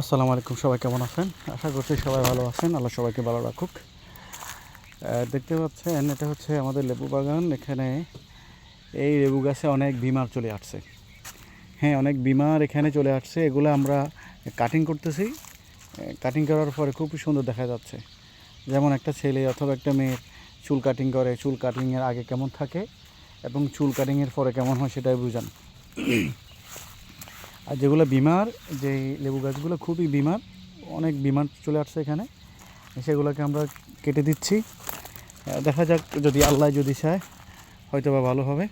আসসালামু আলাইকুম, সবাই কেমন আছেন? আশা করছি সবাই ভালো আছেন, আল্লাহ সবাইকে ভালো রাখুক। দেখতে পাচ্ছেন, এটা হচ্ছে আমাদের লেবু বাগান। এখানে এই লেবু গাছে অনেক বিমার চলে আসছে। হ্যাঁ অনেক বিমার এখানে চলে আসছে। এগুলো আমরা কাটিং করতেছি। কাটিং করার পরে খুবই সুন্দর দেখা যাচ্ছে। যেমন একটা ছেলে অথবা একটা মেয়ের চুল কাটিং করে, চুল কাটিংয়ের আগে কেমন থাকে এবং চুল কাটিংয়ের পরে কেমন হয় সেটাই বুঝান। আর যেগুলো বিমার যে লেবু গাছগুলো খুবই বিমার, অনেক বিমার চলে আসছে এখানে। সেগুলোকে আমরা কেটে দিচ্ছি। দেখা যাক যদি আল্লাহ যদি চায় হয়তো বা ভালো হবে।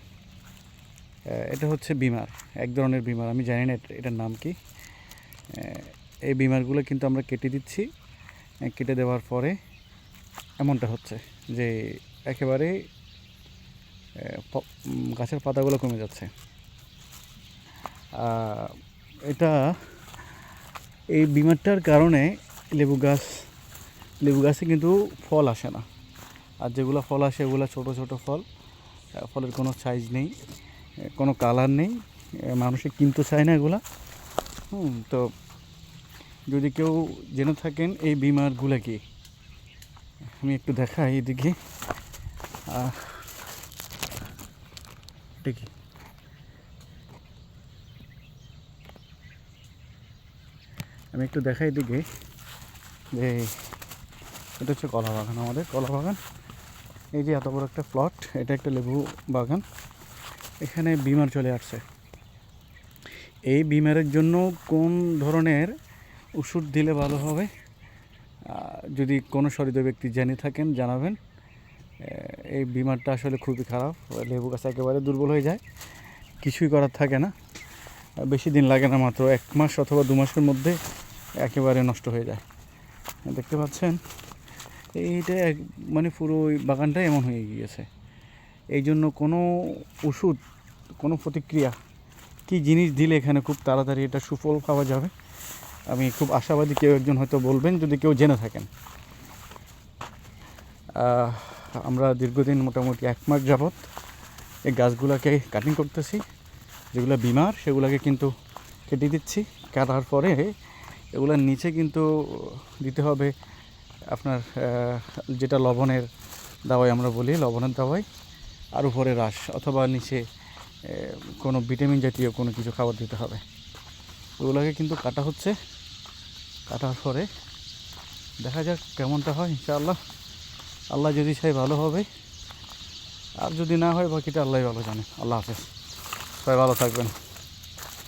এটা হচ্ছে বিমার, এক ধরনের বিমার। আমি জানি না এটার নাম কি। এই বিমারগুলো কিন্তু আমরা কেটে দিচ্ছি। কেটে দেওয়ার পরে এমনটা হচ্ছে যে একেবারে গাছের পাতাগুলো কমে যাচ্ছে। এটা এই বিমারটার কারণে লেবু গাছ লেবু গাছে কিন্তু ফল আসে না। আর যেগুলো ফল আসে ওগুলো ছোট ছোট ফল ফলের কোনো সাইজ নেই কোনো কালার নেই মানুষে কিনতে চায় না এগুলা। হুম তো যদি কেউ জেনে থাকেন এই বিমারগুলো কি আমি একটু দেখাই এদিকে। আহ, এটা কি আমি একটু দেখাই দিকে যে এটা হচ্ছে কলা বাগান আমাদের, কলা বাগান। এই যে এত বড় একটা প্লট এটা একটা লেবু বাগান। এখানে বিমার চলে আসছে। এই বিমারের জন্য কোন ধরনের ওষুধ দিলে ভালো হবে? যদি কোনো সরিত ব্যক্তি জেনে থাকেন, জানাবেন। এই বিমারটা আসলে খুবই খারাপ, লেবু গাছ একেবারে দুর্বল হয়ে যায়। কিছুই করার থাকে না। বেশি দিন লাগে না, মাত্র এক মাস অথবা দু মাসের মধ্যে একেবারে নষ্ট হয়ে যায়। দেখতে পাচ্ছেন? এইটা এক- মানে পুরো ওই বাগানটাই এমন হয়ে গিয়েছে। এই জন্য কোনো ওষুধ, কোনো প্রতিক্রিয়া, কি জিনিস দিলে এখানে খুব তাড়াতাড়ি এটা সুফল পাওয়া যাবে? আমি খুব আশাবাদী কেউ একজন হয়তো বলবেন, যদি কেউ জেনে থাকেন। আমরা দীর্ঘদিন মোটামুটি এক মাস যাবৎ এই গাছগুলোকে কাটিং করতেছি। যেগুলো বিমার, সেগুলোকে কিন্তু কেটে দিচ্ছি। কাটার পরে এগুলোর নিচে কিন্তু দিতে হবে আপনার যেটা লবণের দাওয়াই আমরা বলি, লবণের দাওয়াই, আর উপরে রাস অথবা নিচে কোনো ভিটামিন জাতীয় কোনো কিছু খাবার দিতে হবে। ওগুলোকে কিন্তু কাটা হচ্ছে। কাটার পরে দেখা যাক কেমনটা হয়, ইনশাআল্লাহ। আল্লাহ যদি চাই ভালো হবে, আর যদি না হয় বাকিটা আল্লাহ ভালো জানে। আল্লাহ হাফেজ। সবাই ভালো থাকবেন।